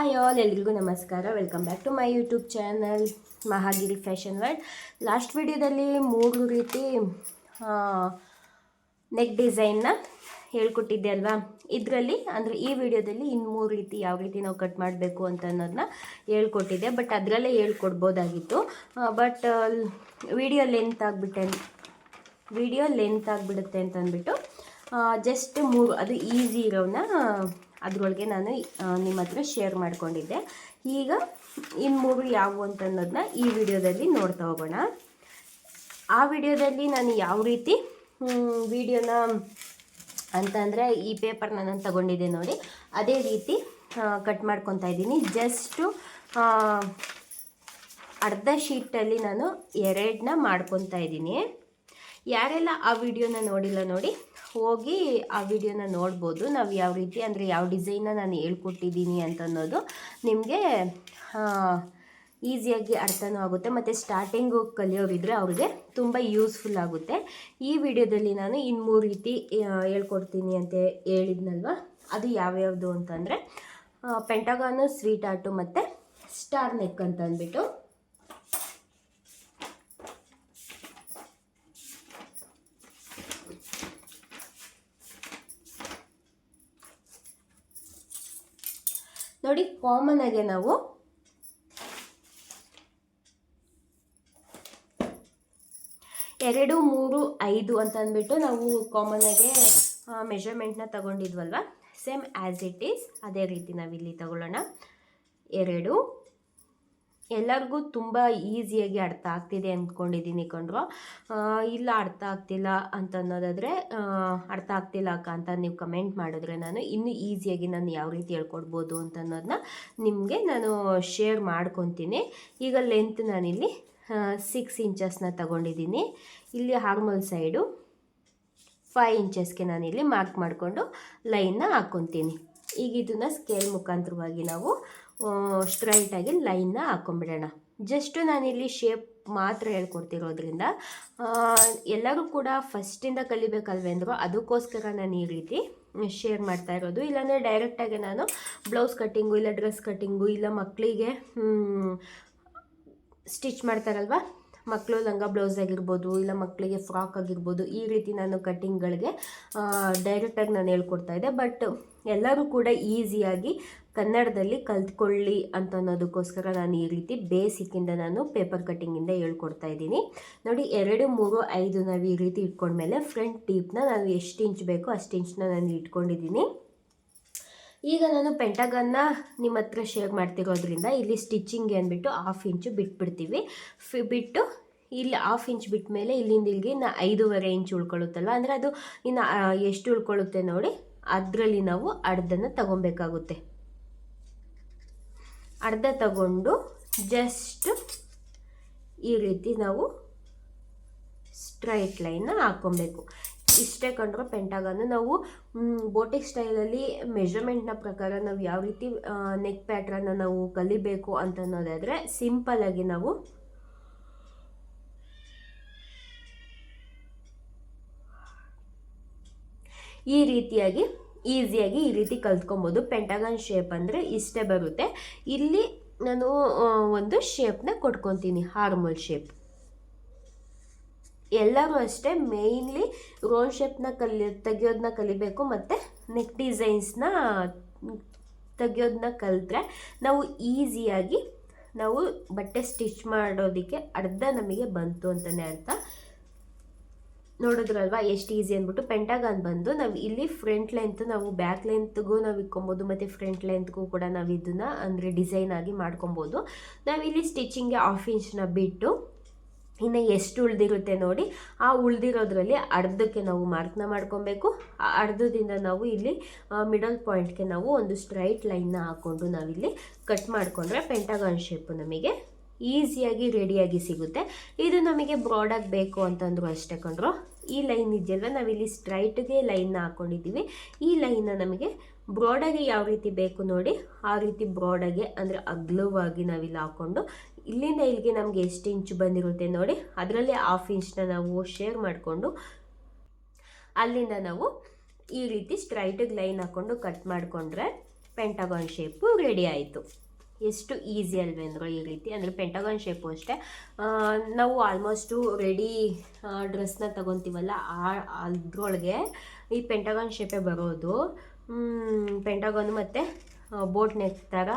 Hi all, ಎಲ್ರಿಗೂ ನಮಸ್ಕಾರ. Welcome back to my YouTube channel Mahagiri fashion world last ವಿಡಿಯೋದಲ್ಲಿ ಮೂರು ರೀತಿ ನೆಕ್ ಡಿಸೈನ್ನ ಹೇಳ್ಕೊಟ್ಟಿದ್ದೆ ಅಲ್ವಾ? ಇದರಲ್ಲಿ, ಅಂದರೆ ಈ ವಿಡಿಯೋದಲ್ಲಿ ಇನ್ನು ಮೂರು ರೀತಿ ಯಾವ ರೀತಿ ನಾವು ಕಟ್ ಮಾಡಬೇಕು ಅಂತ ಅನ್ನೋದನ್ನ ಹೇಳ್ಕೊಟ್ಟಿದ್ದೆ. ಬಟ್ ಅದರಲ್ಲೇ ಹೇಳ್ಕೊಡ್ಬೋದಾಗಿತ್ತು. ಬಟ್ ವಿಡಿಯೋ ಲೆಂತ್ ಆಗಿಬಿಟ್ಟೆ ವಿಡಿಯೋ ಲೆಂತ್ ಆಗಿಬಿಡುತ್ತೆ ಅಂತ ಅಂದ್ಬಿಟ್ಟು ಜಸ್ಟ್ ಮೂರು, ಅದು ಈಸಿ ಇರೋನ ಅದರೊಳಗೆ ನಾನು ನಿಮ್ಮ ಹತ್ರ ಶೇರ್ ಮಾಡ್ಕೊಂಡಿದ್ದೆ. ಈಗ ಇನ್ನು ಮೂರು ಯಾವುವು ಅಂತ ಅನ್ನೋದನ್ನ ಈ ವಿಡಿಯೋದಲ್ಲಿ ನೋಡ್ತಾ ಹೋಗೋಣ. ಆ ವಿಡಿಯೋದಲ್ಲಿ ನಾನು ಯಾವ ರೀತಿ ವಿಡಿಯೋನ ಅಂತಂದರೆ ಈ ಪೇಪರ್ನ ನಾನು ತಗೊಂಡಿದ್ದೆ ನೋಡಿ, ಅದೇ ರೀತಿ ಕಟ್ ಮಾಡ್ಕೊತಾ ಇದ್ದೀನಿ. ಜಸ್ಟು ಅರ್ಧ ಶೀಟಲ್ಲಿ ನಾನು ಎರಡನ್ನ ಮಾಡ್ಕೊತಾ ಇದ್ದೀನಿ. ಯಾರೆಲ್ಲ ಆ ವಿಡಿಯೋನ ನೋಡಿಲ್ಲ ನೋಡಿ, ಹೋಗಿ ಆ ವಿಡಿಯೋನ ನೋಡ್ಬೋದು. ನಾವು ಯಾವ ರೀತಿ ಅಂದರೆ ಯಾವ ಡಿಸೈನ್ನ ನಾನು ಹೇಳ್ಕೊಟ್ಟಿದ್ದೀನಿ ಅಂತ ಅನ್ನೋದು ನಿಮಗೆ ಈಸಿಯಾಗಿ ಅರ್ಥನೂ ಆಗುತ್ತೆ. ಮತ್ತು ಸ್ಟಾರ್ಟಿಂಗು ಕಲಿಯೋರಿದ್ರೆ ಅವ್ರಿಗೆ ತುಂಬ ಯೂಸ್ಫುಲ್ ಆಗುತ್ತೆ. ಈ ವಿಡಿಯೋದಲ್ಲಿ ನಾನು ಇನ್ನು ಮೂರು ರೀತಿ ಹೇಳ್ಕೊಡ್ತೀನಿ ಅಂತ ಹೇಳಿದ್ನಲ್ವ? ಅದು ಯಾವ್ಯಾವುದು ಅಂತಂದರೆ ಪೆಂಟಗಾನು ಸ್ವೀಟ್ ಆರ್ಟು ಮತ್ತು ಸ್ಟಾರ್ ನೆಕ್ ಅಂತ ಅಂದ್ಬಿಟ್ಟು ನೋಡಿ ಕಾಮನ್ ಆಗಿ ನಾವು ಎರಡು, ಮೂರು, ಐದು ಅಂತ ಅಂದ್ಬಿಟ್ಟು ನಾವು ಕಾಮನ್ ಆಗಿ ಮೆಷರ್ಮೆಂಟ್ನ ತಗೊಂಡಿದ್ವಲ್ವ? ಸೇಮ್ ಆ್ಯಸ್ ಇಟ್ ಈಸ್ ಅದೇ ರೀತಿ ನಾವಿಲ್ಲಿ ತಗೊಳ್ಳೋಣ. ಎರಡು ಎಲ್ಲರಿಗೂ ತುಂಬ ಈಸಿಯಾಗಿ ಅರ್ಥ ಆಗ್ತಿದೆ ಅಂದ್ಕೊಂಡಿದ್ದೀನಿ ಕಂಡ್ರು ಇಲ್ಲ ಅರ್ಥ ಆಗ್ತಿಲ್ಲ ಅಂತ ಅನ್ನೋದಾದರೆ ಅರ್ಥ ಆಗ್ತಿಲ್ಲ ಅಕ್ಕ ಅಂತ ನೀವು ಕಮೆಂಟ್ ಮಾಡಿದ್ರೆ ನಾನು ಇನ್ನೂ ಈಸಿಯಾಗಿ ನಾನು ಯಾವ ರೀತಿ ಹೇಳ್ಕೊಡ್ಬೋದು ಅಂತ ಅನ್ನೋದನ್ನ ನಿಮಗೆ ನಾನು ಶೇರ್ ಮಾಡ್ಕೊತೀನಿ. ಈಗ ಲೆಂತ್ ನಾನಿಲ್ಲಿ ಸಿಕ್ಸ್ ಇಂಚಸ್ನ ತಗೊಂಡಿದ್ದೀನಿ. ಇಲ್ಲಿ ಹಾರ್ಮಲ್ ಸೈಡು ಫೈವ್ ಇಂಚಸ್ಗೆ ನಾನಿಲ್ಲಿ ಮಾರ್ಕ್ ಮಾಡಿಕೊಂಡು ಲೈನ್ನ ಹಾಕ್ಕೊತೀನಿ ಈಗ ಇದನ್ನು ಸ್ಕೇಲ್ ಮುಖಾಂತರವಾಗಿ ನಾವು ಸ್ಟ್ರೈಟಾಗಿ ಲೈನ್ನ ಹಾಕೊಂಡ್ಬಿಡೋಣ ಜಸ್ಟು ನಾನಿಲ್ಲಿ ಶೇಪ್ ಮಾತ್ರ ಹೇಳ್ಕೊಡ್ತಿರೋದ್ರಿಂದ ಎಲ್ಲರೂ ಕೂಡ ಫಸ್ಟಿಂದ ಕಲಿಬೇಕಲ್ವೇ ಅಂದರು, ಅದಕ್ಕೋಸ್ಕರ ನಾನು ಈ ರೀತಿ ಶೇರ್ ಮಾಡ್ತಾ ಇರೋದು. ಇಲ್ಲಾಂದರೆ ಡೈರೆಕ್ಟಾಗಿ ನಾನು ಬ್ಲೌಸ್ ಕಟ್ಟಿಂಗು ಇಲ್ಲ ಡ್ರೆಸ್ ಕಟ್ಟಿಂಗು ಇಲ್ಲ ಮಕ್ಕಳಿಗೆ ಸ್ಟಿಚ್ ಮಾಡ್ತಾರಲ್ವ? ಮಕ್ಕಳು ಲಂಗ ಬ್ಲೌಸ್ ಆಗಿರ್ಬೋದು, ಇಲ್ಲ ಮಕ್ಕಳಿಗೆ ಫ್ರಾಕ್ ಆಗಿರ್ಬೋದು, ಈ ರೀತಿ ನಾನು ಕಟ್ಟಿಂಗ್ಗಳಿಗೆ ಡೈರೆಕ್ಟಾಗಿ ನಾನು ಹೇಳ್ಕೊಡ್ತಾ ಇದ್ದೆ. ಬಟ್ ಎಲ್ಲರೂ ಕೂಡ ಈಸಿಯಾಗಿ ಕನ್ನಡದಲ್ಲಿ ಕಲ್ತ್ಕೊಳ್ಳಿ ಅಂತ ಅನ್ನೋದಕ್ಕೋಸ್ಕರ ನಾನು ಈ ರೀತಿ ಬೇಸಿಕ್ಕಿಂದ ನಾನು ಪೇಪರ್ ಕಟ್ಟಿಂಗಿಂದ ಹೇಳ್ಕೊಡ್ತಾ ಇದ್ದೀನಿ. ನೋಡಿ, ಎರಡು, ಮೂರು, ಐದು ನಾವು ಈ ರೀತಿ ಇಟ್ಕೊಂಡ್ಮೇಲೆ ಫ್ರಂಟ್ ಟೀಪ್ನ ನಾನು ಎಷ್ಟು ಇಂಚ್ ಬೇಕೋ ಅಷ್ಟು ಇಂಚ್ನ ನಾನು ಇಟ್ಕೊಂಡಿದ್ದೀನಿ. ಈಗ ನಾನು ಪೆಂಟಗನ್ನ ನಿಮ್ಮ ಹತ್ರ ಶೇರ್ ಮಾಡ್ತಿರೋದ್ರಿಂದ ಇಲ್ಲಿ ಸ್ಟಿಚಿಂಗ್ ಅಂದ್ಬಿಟ್ಟು ಹಾಫ್ ಇಂಚು ಬಿಟ್ಬಿಡ್ತೀವಿ. ಫಿ, ಬಿಟ್ಟು ಇಲ್ಲಿ ಹಾಫ್ ಇಂಚ್ ಬಿಟ್ಟ ಮೇಲೆ ಇಲ್ಲಿಂದ ಇಲ್ಲಿಗೆ ಇನ್ನು ಐದೂವರೆ ಇಂಚ್ ಉಳ್ಕೊಳ್ಳುತ್ತಲ್ಲ ಅಂದರೆ ಅದು ಇನ್ನು ಎಷ್ಟು ಉಳ್ಕೊಳ್ಳುತ್ತೆ ನೋಡಿ, ಅದರಲ್ಲಿ ನಾವು ಅರ್ಧನ ತಗೊಬೇಕಾಗುತ್ತೆ. ಅರ್ಧ ತಗೊಂಡು ಜಸ್ಟ್ ಈ ರೀತಿ ನಾವು ಸ್ಟ್ರೈಟ್ ಲೈನ್ನ ಹಾಕ್ಕೊಬೇಕು. ಇಷ್ಟೇ ಕಂಡ್ರೆ ಪೆಂಟಾಗನ್ನು ನಾವು ಬೋಟಿಕ್ ಸ್ಟೈಲಲ್ಲಿ ಮೆಷರ್ಮೆಂಟ್ನ ಪ್ರಕಾರ ನಾವು ಯಾವ ರೀತಿ ನೆಕ್ ಪ್ಯಾಟ್ರನ್ನ ನಾವು ಕಲಿಬೇಕು ಅಂತ ಅನ್ನೋದಾದರೆ ಸಿಂಪಲ್ಲಾಗಿ ನಾವು ಈ ರೀತಿಯಾಗಿ ಈಸಿಯಾಗಿ ಈ ರೀತಿ ಕಲ್ತ್ಕೊಬೋದು. ಪೆಂಟಗನ್ ಶೇಪ್ ಅಂದರೆ ಇಷ್ಟೇ ಬರುತ್ತೆ. ಇಲ್ಲಿ ನಾನು ಒಂದು ಶೇಪ್ನ ಕೊಟ್ಕೊತೀನಿ ಹಾರ್ಮೋಲ್ ಶೇಪ್ ಎಲ್ಲರೂ ಅಷ್ಟೇ ಮೇಯ್ನ್ಲಿ ರೋಲ್ ಶೇಪ್ನ ಕಲಿ ತೆಗಿಯೋದನ್ನ ಕಲಿಬೇಕು ಮತ್ತು ನೆಕ್ ಡಿಸೈನ್ಸ್ನ ತೆಗಿಯೋದನ್ನ ಕಲಿತ್ರೆ ನಾವು ಈಸಿಯಾಗಿ ನಾವು ಬಟ್ಟೆ ಸ್ಟಿಚ್ ಮಾಡೋದಕ್ಕೆ ಅರ್ಧ ನಮಗೆ ಬಂತು ಅಂತಲೇ ಅರ್ಥ. ನೋಡಿದ್ರಲ್ವಾ? ಎಷ್ಟು ಈಸಿ ಅಂದ್ಬಿಟ್ಟು ಪೆಂಟಾಗಾನ್ ಬಂದು ನಾವು ಇಲ್ಲಿ ಫ್ರಂಟ್ ಲೆಂತ್ ನಾವು ಬ್ಯಾಕ್ ಲೆಂತ್ಗೂ ನಾವು ಇಕ್ಕೊಬೋದು, ಮತ್ತು ಫ್ರಂಟ್ ಲೆಂತ್ಗೂ ಕೂಡ ನಾವು ಇದನ್ನು ಅಂದರೆ ಡಿಸೈನ್ ಆಗಿ ಮಾಡ್ಕೊಬೋದು. ನಾವಿಲ್ಲಿ ಸ್ಟಿಚಿಂಗ್ಗೆ ಆಫ್ ಇಂಚ್ನ ಬಿಟ್ಟು ಇನ್ನು ಎಷ್ಟು ಉಳ್ದಿರುತ್ತೆ ನೋಡಿ, ಆ ಉಳ್ದಿರೋದ್ರಲ್ಲಿ ಅರ್ಧಕ್ಕೆ ನಾವು ಮಾರ್ಕ್ನ ಮಾಡ್ಕೊಬೇಕು. ಆ ಅರ್ಧದಿಂದ ನಾವು ಇಲ್ಲಿ ಮಿಡಲ್ ಪಾಯಿಂಟ್ಗೆ ನಾವು ಒಂದು ಸ್ಟ್ರೈಟ್ ಲೈನ್ನ ಹಾಕ್ಕೊಂಡು ನಾವಿಲ್ಲಿ ಕಟ್ ಮಾಡಿಕೊಂಡ್ರೆ ಪೆಂಟಗಾನ್ ಶೇಪ್ ನಮಗೆ ಈಸಿಯಾಗಿ ರೆಡಿಯಾಗಿ ಸಿಗುತ್ತೆ. ಇದು ನಮಗೆ ಬ್ರಾಡಾಗಿ ಬೇಕು ಅಂತಂದ್ರು ಅಷ್ಟೇ ಕಂಡ್ರು ಈ ಲೈನ್ ಇದೆಯಲ್ವ ನಾವಿಲ್ಲಿ ಸ್ಟ್ರೈಟ್ಗೆ ಲೈನ್ನ ಹಾಕ್ಕೊಂಡಿದ್ದೀವಿ ಈ ಲೈನ್ನ ನಮಗೆ ಬ್ರಾಡಾಗಿ ಯಾವ ರೀತಿ ಬೇಕು ನೋಡಿ, ಆ ರೀತಿ ಬ್ರಾಡಾಗಿ ಅಂದರೆ ಅಗ್ಲವಾಗಿ ನಾವಿಲ್ಲಿ ಹಾಕ್ಕೊಂಡು ಇಲ್ಲಿಂದ ಇಲ್ಲಿಗೆ ನಮಗೆ ಎಷ್ಟು ಇಂಚು ಬಂದಿರುತ್ತೆ ನೋಡಿ, ಅದರಲ್ಲಿ ಹಾಫ್ ಇಂಚ್ನ ನಾವು ಶೇರ್ ಮಾಡಿಕೊಂಡು, ಅಲ್ಲಿಂದ ನಾವು ಈ ರೀತಿ ಸ್ಟ್ರೈಟಿಗೆ ಲೈನ್ ಹಾಕ್ಕೊಂಡು ಕಟ್ ಮಾಡಿಕೊಂಡ್ರೆ ಪೆಂಟಗಾನ್ ಶೇಪು ರೆಡಿ ಆಯಿತು. ಎಷ್ಟು ಈಸಿ ಅಲ್ವೇಂದ್ರು ಈ ರೀತಿ? ಅಂದರೆ ಪೆಂಟಗಾನ್ ಶೇಪು ಅಷ್ಟೇ. ನಾವು ಆಲ್ಮೋಸ್ಟು ರೆಡಿ ಡ್ರೆಸ್ನ ತಗೊತೀವಲ್ಲ, ಆ, ಅದ್ರೊಳಗೆ ಈ ಪೆಂಟಗಾನ್ ಶೇಪೇ ಬರೋದು. ಪೆಂಟಗಾನ್ ಮತ್ತು ಬೋಟ್ ನೆಕ್ ಥರ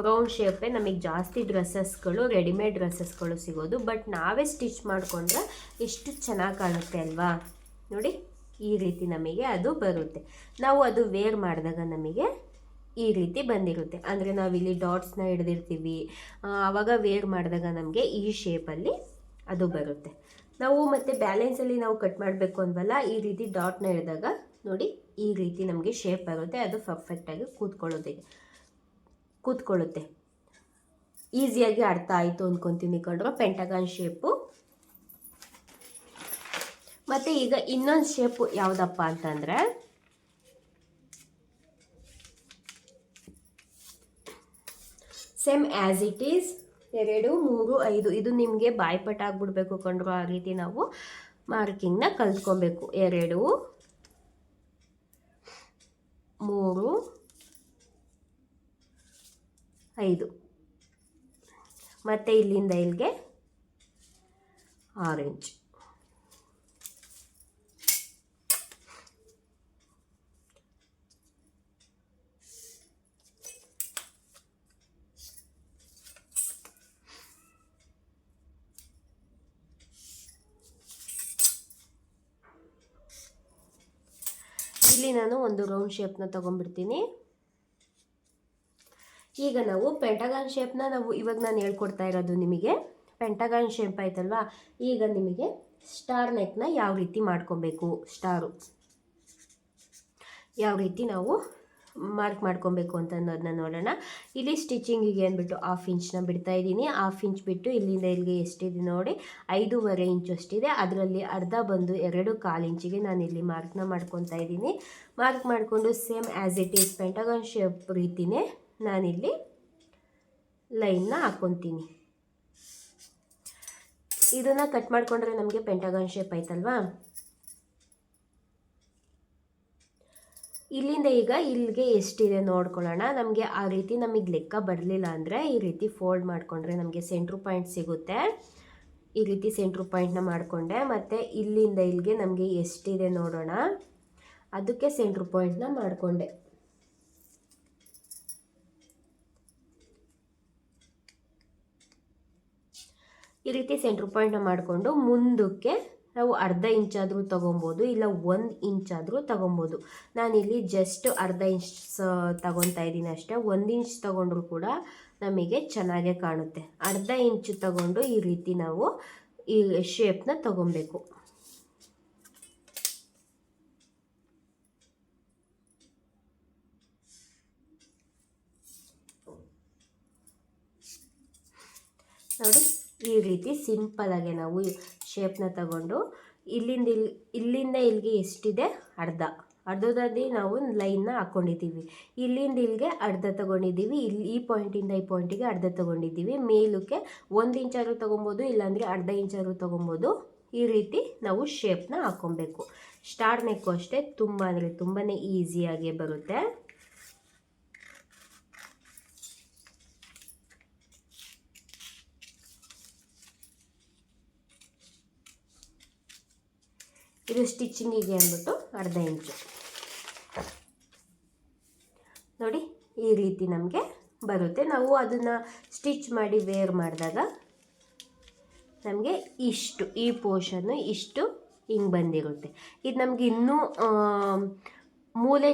ರೌಂಡ್ ಶೇಪೇ ನಮಗೆ ಜಾಸ್ತಿ ಡ್ರೆಸ್ಸಸ್ಗಳು ರೆಡಿಮೇಡ್ ಡ್ರೆಸ್ಸಸ್ಗಳು ಸಿಗೋದು. ಬಟ್ ನಾವೇ ಸ್ಟಿಚ್ ಮಾಡಿಕೊಂಡ್ರೆ ಎಷ್ಟು ಚೆನ್ನಾಗಿ ಕಾಣುತ್ತೆ ಅಲ್ವಾ? ನೋಡಿ, ಈ ರೀತಿ ನಮಗೆ ಅದು ಬರುತ್ತೆ. ನಾವು ಅದು ವೇರ್ ಮಾಡಿದಾಗ ನಮಗೆ ಈ ರೀತಿ ಬಂದಿರುತ್ತೆ. ಅಂದರೆ ನಾವಿಲ್ಲಿ ಡಾಟ್ಸ್ನ ಹಿಡ್ದಿರ್ತೀವಿ. ಆವಾಗ ವೇರ್ ಮಾಡಿದಾಗ ನಮಗೆ ಈ ಶೇಪಲ್ಲಿ ಅದು ಬರುತ್ತೆ. ನಾವು ಮತ್ತು ಬ್ಯಾಲೆನ್ಸಲ್ಲಿ ನಾವು ಕಟ್ ಮಾಡಬೇಕು ಅಂದ್ವಲ್ಲ, ಈ ರೀತಿ ಡಾಟ್ನ ಹಿಡಿದಾಗ ನೋಡಿ ಈ ರೀತಿ ನಮಗೆ ಶೇಪ್ ಬರುತ್ತೆ. ಅದು ಪರ್ಫೆಕ್ಟಾಗಿ ಕೂತ್ಕೊಳ್ಳೋದೆ ಕೂತ್ಕೊಳ್ಳುತ್ತೆ. ಈಸಿಯಾಗಿ ಅರ್ಥ ಆಯಿತು ಅಂದ್ಕೊತೀನಿ ಕಂಡ್ರು ಪೆಂಟಗಾನ್ ಶೇಪು ಮತ್ತು ಈಗ ಇನ್ನೊಂದು ಶೇಪು ಯಾವುದಪ್ಪ ಅಂತಂದರೆ ಸೇಮ್ ಆ್ಯಸ್ ಇಟ್ ಈಸ್ ಎರಡು, ಮೂರು, ಐದು. ಇದು ನಿಮಗೆ ಬಾಯ್ಪಟ್ಟ ಆಗಿಬಿಡ್ಬೇಕು ಕಂಡ್ರು ಆ ರೀತಿ ನಾವು ಮಾರ್ಕಿಂಗ್ನ ಕಲ್ತ್ಕೊಬೇಕು. ಎರಡು, ಮೂರು, ಐದು. ಮತ್ತು ಇಲ್ಲಿಂದ ಇಲ್ಲಿಗೆ ಆರೆಂಜ್ ಇಲ್ಲಿ ನಾನು ಒಂದು ರೌಂಡ್ ಶೇಪ್ನ ತೊಗೊಂಡ್ಬಿಡ್ತೀನಿ. ಈಗ ನಾವು ಪೆಂಟಗಾನ್ ಶೇಪ್ನ ನಾವು ಇವಾಗ ನಾನು ಹೇಳ್ಕೊಡ್ತಾ ಇರೋದು ನಿಮಗೆ. ಪೆಂಟಗಾನ್ ಶೇಪ್ ಆಯ್ತಲ್ವಾ? ಈಗ ನಿಮಗೆ ಸ್ಟಾರ್ ನೆಕ್ನ ಯಾವ ರೀತಿ ಮಾಡ್ಕೊಬೇಕು? ಸ್ಟಾರು ಯಾವ ರೀತಿ ನಾವು ಮಾರ್ಕ್ ಮಾಡ್ಕೊಬೇಕು ಅಂತ ಅನ್ನೋದನ್ನ ನೋಡೋಣ. ಇಲ್ಲಿ ಸ್ಟಿಚಿಂಗಿಗೆ ಅಂದ್ಬಿಟ್ಟು ಹಾಫ್ ಇಂಚ್ನ ಬಿಡ್ತಾ ಇದ್ದೀನಿ. ಹಾಫ್ ಇಂಚ್ ಬಿಟ್ಟು ಇಲ್ಲಿಂದ ಇಲ್ಲಿಗೆ ಎಷ್ಟಿದೆ ನೋಡಿ, ಐದೂವರೆ ಇಂಚು ಅಷ್ಟಿದೆ. ಅದರಲ್ಲಿ ಅರ್ಧ ಬಂದು ಎರಡು ಕಾಲು ಇಂಚಿಗೆ ನಾನು ಇಲ್ಲಿ ಮಾರ್ಕ್ನ ಮಾಡ್ಕೊತಾ ಇದ್ದೀನಿ. ಮಾರ್ಕ್ ಮಾಡಿಕೊಂಡು same as it is pentagon shape ರೀತಿಯೇ ನಾನಿಲ್ಲಿ ಲೈನ್ನ ಹಾಕ್ಕೊತೀನಿ ಇದನ್ನು ಕಟ್ ಮಾಡಿಕೊಂಡ್ರೆ ನಮಗೆ ಪೆಂಟಗನ್ ಶೇಪ್ ಆಯ್ತಲ್ವಾ? ಇಲ್ಲಿಂದ ಈಗ ಇಲ್ಲಿಗೆ ಎಷ್ಟಿದೆ ನೋಡ್ಕೊಳ್ಳೋಣ. ನಮಗೆ ಆ ರೀತಿ ನಮಗೆ ಲೆಕ್ಕ ಬರಲಿಲ್ಲ ಅಂದರೆ ಈ ರೀತಿ ಫೋಲ್ಡ್ ಮಾಡಿಕೊಂಡ್ರೆ ನಮಗೆ ಸೆಂಟ್ರ್ ಪಾಯಿಂಟ್ ಸಿಗುತ್ತೆ. ಈ ರೀತಿ ಸೆಂಟ್ರ್ ಪಾಯಿಂಟ್ನ ಮಾಡಿಕೊಂಡೆ. ಮತ್ತು ಇಲ್ಲಿಂದ ಇಲ್ಲಿಗೆ ನಮಗೆ ಎಷ್ಟಿದೆ ನೋಡೋಣ. ಅದಕ್ಕೆ ಸೆಂಟ್ರ್ ಪಾಯಿಂಟ್ನ ಮಾಡಿಕೊಂಡೆ. ಈ ರೀತಿ ಸೆಂಟ್ರ್ ಪಾಯಿಂಟ್ನ ಮಾಡಿಕೊಂಡು ಮುಂದಕ್ಕೆ ನಾವು ಅರ್ಧ ಇಂಚಾದರೂ ತೊಗೊಬೋದು, ಇಲ್ಲ ಒಂದು ಇಂಚಾದರೂ ತೊಗೊಬೋದು. ನಾನಿಲ್ಲಿ ಜಸ್ಟ್ ಅರ್ಧ ಇಂಚ್ ತಗೊತಾ ಇದ್ದೀನಿ ಅಷ್ಟೇ. ಒಂದು ಇಂಚ್ ತೊಗೊಂಡ್ರು ಕೂಡ ನಮಗೆ ಚೆನ್ನಾಗೇ ಕಾಣುತ್ತೆ. ಅರ್ಧ ಇಂಚು ತಗೊಂಡು ಈ ರೀತಿ ನಾವು ಈ ಶೇಪ್ನ ತಗೊಬೇಕು ನೋಡಿ, ಈ ರೀತಿ ಸಿಂಪಲಾಗಿ ನಾವು ಶೇಪ್ನ ತಗೊಂಡು ಇಲ್ಲಿಂದ ಇಲ್ಲಿ ಇಲ್ಲಿಂದ ಇಲ್ಲಿಗೆ ಎಷ್ಟಿದೆ? ಅರ್ಧ. ಅರ್ಧದಲ್ಲಿ ನಾವು ಲೈನ್ನ ಹಾಕ್ಕೊಂಡಿದ್ದೀವಿ ಇಲ್ಲಿಂದ ಇಲ್ಲಿಗೆ ಅರ್ಧ ತಗೊಂಡಿದ್ದೀವಿ. ಇಲ್ಲಿ ಈ ಪಾಯಿಂಟಿಂದ ಈ ಪಾಯಿಂಟಿಗೆ ಅರ್ಧ ತೊಗೊಂಡಿದ್ದೀವಿ. ಮೇಲಕ್ಕೆ ಒಂದು ಇಂಚಾದ್ರೂ ತೊಗೊಬೋದು, ಇಲ್ಲಾಂದರೆ ಅರ್ಧ ಇಂಚಾದ್ರೂ ತೊಗೊಬೋದು. ಈ ರೀತಿ ನಾವು ಶೇಪ್ನ ಹಾಕ್ಕೊಬೇಕು. ಸ್ಟಾರ್ ನೆಕ್ಕು ಅಷ್ಟೇ. ತುಂಬ ಅಂದರೆ ತುಂಬಾ ಈಸಿಯಾಗಿ ಬರುತ್ತೆ. ಇದು ಸ್ಟಿಚಿಂಗಿಗೆ ಅಂದ್ಬಿಟ್ಟು ಅರ್ಧ ಇಂಚು. ನೋಡಿ, ಈ ರೀತಿ ನಮಗೆ ಬರುತ್ತೆ. ನಾವು ಅದನ್ನು ಸ್ಟಿಚ್ ಮಾಡಿ ವೇರ್ ಮಾಡಿದಾಗ ನಮಗೆ ಇಷ್ಟು, ಈ ಪೋರ್ಷನ್ನು ಇಷ್ಟು ಹಿಂಗೆ ಬಂದಿರುತ್ತೆ. ಇದು ನಮಗೆ ಇನ್ನೂ ಮೂಲೆ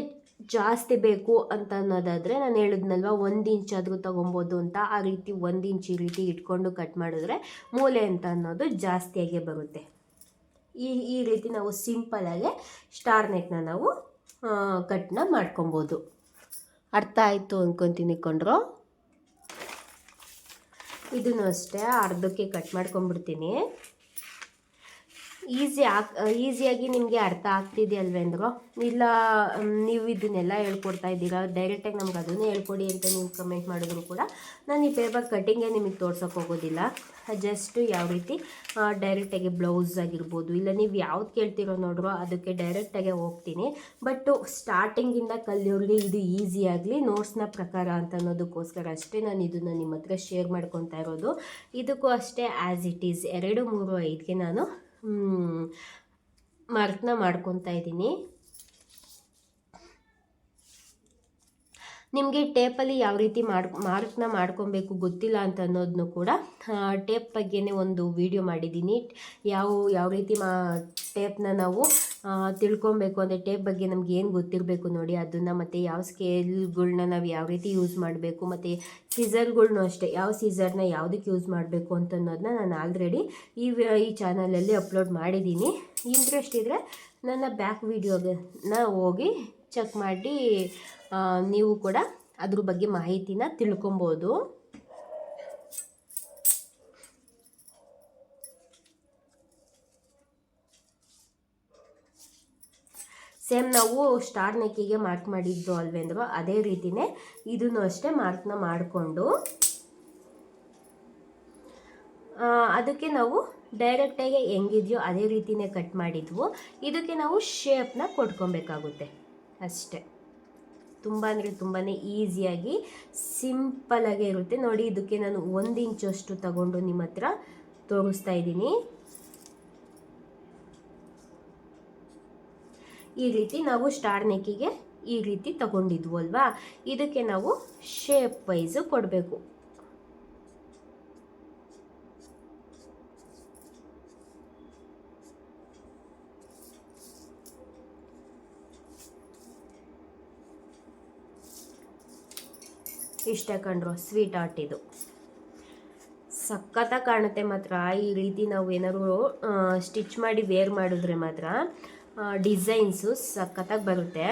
ಜಾಸ್ತಿ ಬೇಕು ಅಂತ ಅನ್ನೋದಾದರೆ ನಾನು ಹೇಳಿದ್ನಲ್ವ, ಒಂದು ಇಂಚಾದರೂ ತೊಗೊಬೋದು ಅಂತ ಆ ರೀತಿ, ಒಂದು ಇಂಚ್ ಈ ರೀತಿ ಇಟ್ಕೊಂಡು ಕಟ್ ಮಾಡಿದ್ರೆ ಮೂಲೆ ಅಂತ ಅನ್ನೋದು ಜಾಸ್ತಿಯಾಗೇ ಬರುತ್ತೆ. ಈ ಈ ರೀತಿ ನಾವು ಸಿಂಪಲಾಗಿ ಸ್ಟಾರ್ ನೆಕ್ನ ನಾವು ಕಟ್ನ ಮಾಡ್ಕೊಬೋದು. ಅರ್ಥ ಆಯಿತು ಅಂದ್ಕೊತೀನಿ ಕೊಂಡ್ರು ಇದನ್ನು ಅಷ್ಟೇ ಅರ್ಧಕ್ಕೆ ಕಟ್ ಮಾಡ್ಕೊಂಬಿಡ್ತೀನಿ ಈಸಿ ಆಗ್ ಈಸಿಯಾಗಿ ನಿಮಗೆ ಅರ್ಥ ಆಗ್ತಿದೆಯಲ್ವೇಂದ್ರು ಇಲ್ಲ ನೀವು ಇದನ್ನೆಲ್ಲ ಹೇಳ್ಕೊಡ್ತಾ ಇದ್ದೀರಾ ಡೈರೆಕ್ಟಾಗಿ ನಮ್ಗೆ ಅದನ್ನೇ ಹೇಳ್ಕೊಡಿ ಅಂತ ನೀವು ಕಮೆಂಟ್ ಮಾಡಿದ್ರು ಕೂಡ. ನಾನು ಈ ಪೇಪರ್ ಕಟ್ಟಿಂಗೇ ನಿಮಗೆ ತೋರ್ಸೋಕೆ ಹೋಗೋದಿಲ್ಲ. ಜಸ್ಟ್ ಯಾವ ರೀತಿ ಡೈರೆಕ್ಟಾಗಿ ಬ್ಲೌಸ್ ಆಗಿರ್ಬೋದು, ಇಲ್ಲ ನೀವು ಯಾವ್ದು ಕೇಳ್ತಿರೋ ನೋಡ್ರೋ, ಅದಕ್ಕೆ ಡೈರೆಕ್ಟಾಗೆ ಹೋಗ್ತೀನಿ. ಬಟ್ಟು ಸ್ಟಾರ್ಟಿಂಗಿಂದ ಕಲಿಯೋರ್ಲಿ ಇದು ಈಸಿ ಆಗಲಿ ನೋಟ್ಸ್ನ ಪ್ರಕಾರ ಅಂತ ಅನ್ನೋದಕ್ಕೋಸ್ಕರ ಅಷ್ಟೇ ನಾನು ಇದನ್ನು ನಿಮ್ಮ ಹತ್ರ ಶೇರ್ ಮಾಡ್ಕೊತಾ ಇರೋದು. ಇದಕ್ಕೂ ಅಷ್ಟೇ ಆ್ಯಸ್ ಇಟ್ ಈಸ್ ಎರಡು, ಮೂರು ಐದಕ್ಕೆ ನಾನು ಮಾರ್ಕ್ನ ಮಾಡ್ಕೊತಾ ಇದ್ದೀನಿ. ನಿಮಗೆ ಟೇಪಲ್ಲಿ ಯಾವ ರೀತಿ ಮಾಡ್, ಮಾರ್ಕ್ನ ಮಾಡ್ಕೊಬೇಕು ಗೊತ್ತಿಲ್ಲ ಅಂತ ಅನ್ನೋದನ್ನು ಕೂಡ ಟೇಪ್ ಬಗ್ಗೆನೇ ಒಂದು ವಿಡಿಯೋ ಮಾಡಿದ್ದೀನಿ. ಯಾವ ಯಾವ ರೀತಿ ಮಾ, ಟೇಪ್ನ ನಾವು ತಿಳ್ಕೊಬೇಕು ಅಂದರೆ ಟೇಪ್ ಬಗ್ಗೆ ನಮ್ಗೆ ಏನು ಗೊತ್ತಿರಬೇಕು ನೋಡಿ ಅದನ್ನು ಮತ್ತು ಯಾವ ಸ್ಕೇಲ್ಗಳನ್ನ ನಾವು ಯಾವ ರೀತಿ ಯೂಸ್ ಮಾಡಬೇಕು ಮತ್ತು ಸೀಸರ್ಗಳ್ನೂ ಅಷ್ಟೇ ಯಾವ ಸೀಸರ್ನ ಯಾವುದಕ್ಕೆ ಯೂಸ್ ಮಾಡಬೇಕು ಅಂತ ಅನ್ನೋದನ್ನ ನಾನು ಆಲ್ರೆಡಿ ಈ ಈ ಚಾನಲಲ್ಲಿ ಅಪ್ಲೋಡ್ ಮಾಡಿದ್ದೀನಿ ಇಂಟ್ರೆಸ್ಟ್ ಇದ್ದರೆ ನನ್ನ ಬ್ಯಾಕ್ ವೀಡಿಯೋನ ಹೋಗಿ ಚೆಕ್ ಮಾಡಿ ನೀವು ಕೂಡ ಅದ್ರ ಬಗ್ಗೆ ಮಾಹಿತಿನ ತಿಳ್ಕೊಬೋದು. ಸೇಮ್ ನಾವು ಸ್ಟಾರ್ ನೆಕ್ಕಿಗೆ ಮಾರ್ಕ್ ಮಾಡಿದ್ದು ಅಲ್ವೇಂದ್ರು ಅದೇ ರೀತಿನೇ ಇದನ್ನು ಅಷ್ಟೇ ಮಾರ್ಕ್ನ ಮಾಡಿಕೊಂಡು ಅದಕ್ಕೆ ನಾವು ಡೈರೆಕ್ಟಾಗಿ ಹೆಂಗಿದೆಯೋ ಅದೇ ರೀತಿನೇ ಕಟ್ ಮಾಡಿದ್ವು. ಇದಕ್ಕೆ ನಾವು ಶೇಪ್ನ ಕೊಟ್ಕೊಬೇಕಾಗುತ್ತೆ ಅಷ್ಟೇ. ತುಂಬ ಅಂದರೆ ತುಂಬಾ ಈಸಿಯಾಗಿ ಸಿಂಪಲಾಗೇ ಇರುತ್ತೆ. ನೋಡಿ, ಇದಕ್ಕೆ ನಾನು ಒಂದು ಇಂಚಷ್ಟು ತಗೊಂಡು ನಿಮ್ಮ ಹತ್ರ ತೋರಿಸ್ತಾ ಇದ್ದೀನಿ. ಈ ರೀತಿ ನಾವು ಸ್ಟಾರ್ ನೆಕ್ಕಿಗೆ ಈ ರೀತಿ ತಗೊಂಡಿದ್ವು ಅಲ್ವಾ? ಇದಕ್ಕೆ ನಾವು ಶೇಪ್ ವೈಸು ಕೊಡಬೇಕು. ಇಷ್ಟ ಕಂಡ್ರು ಸ್ವೀಟ್ ಆರ್ಟ್ ಇದು. ಸಖತ್ತಾಗಿ ಕಾಣುತ್ತೆ ಮಾತ್ರ. ಈ ರೀತಿ ನಾವು ಏನಾದ್ರು ಸ್ಟಿಚ್ ಮಾಡಿ ವೇರ್ ಮಾಡಿದ್ರೆ ಮಾತ್ರ ಡಿಸೈನ್ಸು ಸಖತ್ತಾಗಿ ಬರುತ್ತೆ.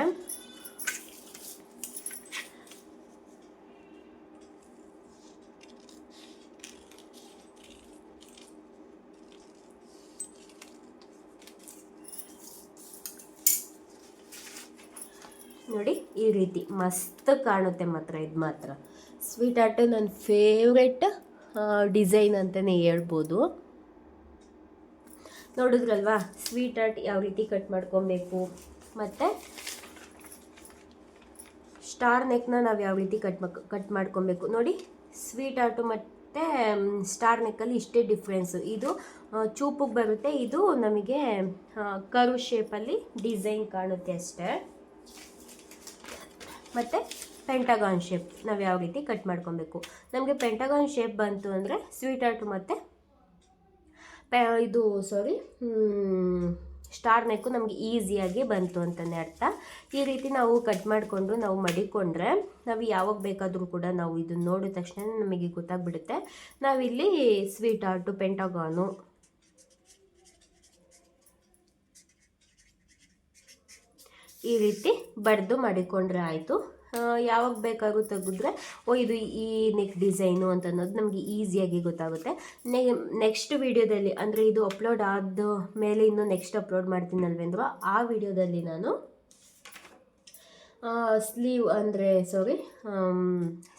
ನೋಡಿ, ಈ ರೀತಿ ಮಸ್ತ್ ಕಾಣುತ್ತೆ ಮಾತ್ರ, ಇದು ಮಾತ್ರ. ಸ್ವೀಟ್ ಆರ್ಟ್ ನನ್ನ ಫೇವ್ರೆಟ್ ಡಿಸೈನ್ ಅಂತಲೇ ಹೇಳ್ಬೋದು. ನೋಡಿದ್ರಲ್ವಾ? ಸ್ವೀಟ್ ಆರ್ಟ್ ಯಾವ ರೀತಿ ಕಟ್ ಮಾಡ್ಕೊಬೇಕು? ಮತ್ತು ಸ್ಟಾರ್ ನೆಕ್ನ ನಾವು ಯಾವ ರೀತಿ ಕಟ್ ಕಟ್ ಮಾಡ್ಕೊಬೇಕು? ನೋಡಿ ಸ್ವೀಟ್ ಆರ್ಟು ಮತ್ತು ಸ್ಟಾರ್ ನೆಕ್ಕಲ್ಲಿ ಇಷ್ಟೇ ಡಿಫ್ರೆನ್ಸು ಇದು ಚೂಪಿಗೆ ಬರುತ್ತೆ. ಇದು ನಮಗೆ ಕರು ಶೇಪಲ್ಲಿ ಡಿಸೈನ್ ಕಾಣುತ್ತೆ ಅಷ್ಟೇ. ಮತ್ತು ಪೆಂಟಗಾನ್ ಶೇಪ್ ನಾವು ಯಾವ ರೀತಿ ಕಟ್ ಮಾಡ್ಕೊಬೇಕು? ನಮಗೆ ಪೆಂಟಗಾನ್ ಶೇಪ್ ಬಂತು ಅಂದರೆ ಸ್ವೀಟ್ ಆರ್ಟು ಮತ್ತು ಇದು ಸಾರಿ ಸ್ಟಾರ್ ನೆಕ್ಕು ನಮಗೆ ಈಸಿಯಾಗಿ ಬಂತು ಅಂತಲೇ ಅರ್ಥ. ಈ ರೀತಿ ನಾವು ಕಟ್ ಮಾಡಿಕೊಂಡು ನಾವು ಮಡಿಕೊಂಡ್ರೆ ನಾವು ಯಾವಾಗ ಬೇಕಾದರೂ ಕೂಡ ನಾವು ಇದನ್ನ ನೋಡಿದ ತಕ್ಷಣ ನಮಗೆ ಗೊತ್ತಾಗ್ಬಿಡುತ್ತೆ. ನಾವಿಲ್ಲಿ ಸ್ವೀಟ್ ಆರ್ಟು ಪೆಂಟಾಗಾನು ಈ ರೀತಿ ಬಡ್ದು ಮಡಿಕೊಂಡ್ರೆ ಆಯಿತು. ಯಾವಾಗ ಬೇಕಾದ್ರೂ ತೆಗೆದ್ರೆ ಓ, ಇದು ಈ ನೆಕ್ ಡಿಸೈನು ಅಂತ ಅನ್ನೋದು ನಮಗೆ ಈಸಿಯಾಗಿ ಗೊತ್ತಾಗುತ್ತೆ. ನೆಕ್ಸ್ಟ್ ವಿಡಿಯೋದಲ್ಲಿ ಅಂದರೆ ಇದು ಅಪ್ಲೋಡ್ ಆದ ಮೇಲೆ ಇನ್ನು ನೆಕ್ಸ್ಟ್ ಅಪ್ಲೋಡ್ ಮಾಡ್ತೀನಲ್ವೇಂದ್ರು ಆ ವಿಡಿಯೋದಲ್ಲಿ ನಾನು ಸ್ಲೀವ್ ಅಂದರೆ ಸಾರಿ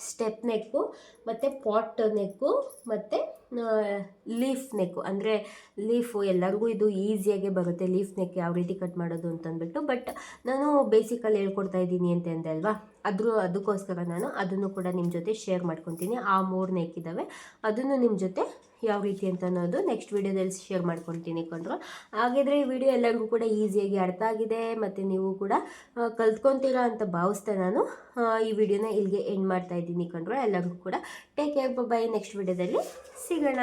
ಸ್ಟೆಪ್ ನೆಕ್ಕು ಮತ್ತು ಪಾಟ್ ನೆಕ್ಕು ಮತ್ತು ಲೀಫ್ ನೆಕ್ಕು ಅಂದರೆ ಲೀಫು ಎಲ್ಲರಿಗೂ ಇದು ಈಸಿಯಾಗಿ ಬರುತ್ತೆ. ಲೀಫ್ ನೆಕ್ ಯಾವ ರೀತಿ ಕಟ್ ಮಾಡೋದು ಅಂತಂದ್ಬಿಟ್ಟು ಬಟ್ ನಾನು ಬೇಸಿಕಲ್ಲಿ ಹೇಳ್ಕೊಡ್ತಾ ಇದ್ದೀನಿ ಅಂತ ಅಂದೆ ಅಲ್ವಾ? ಅದ್ರ, ಅದಕ್ಕೋಸ್ಕರ ನಾನು ಅದನ್ನು ಕೂಡ ನಿಮ್ಮ ಜೊತೆ ಶೇರ್ ಮಾಡ್ಕೊತೀನಿ. ಆ ಮೂರು ನೆಕ್ ಇದ್ದಾವೆ ಅದನ್ನು ನಿಮ್ಮ ಜೊತೆ ಯಾವ ರೀತಿ ಅಂತ ಅನ್ನೋದು ನೆಕ್ಸ್ಟ್ ವೀಡಿಯೋದಲ್ಲಿ ಶೇರ್ ಮಾಡ್ಕೊತೀನಿ ಕಂಡ್ರು. ಹಾಗಿದ್ರೆ ಈ ವಿಡಿಯೋ ಎಲ್ಲರಿಗೂ ಕೂಡ ಈಸಿಯಾಗಿ ಅರ್ಥ ಆಗಿದೆ. ಮತ್ತು ನೀವು ಕೂಡ ಕಲ್ತ್ಕೊತೀರಾ ಅಂತ ಭಾವಿಸ್ತಾ ನಾನು ಈ ವಿಡಿಯೋನ ಇಲ್ಲಿಗೆ ಎಂಡ್ ಮಾಡ್ತಾ ಇದ್ದೀನಿ ಕಂಡ್ರು ಎಲ್ಲರಿಗೂ ಕೂಡ ಟೇಕ್ ಕೇರ್ ಬೈ ನೆಕ್ಸ್ಟ್ ವಿಡಿಯೋದಲ್ಲಿ ಸಿಗೋಣ.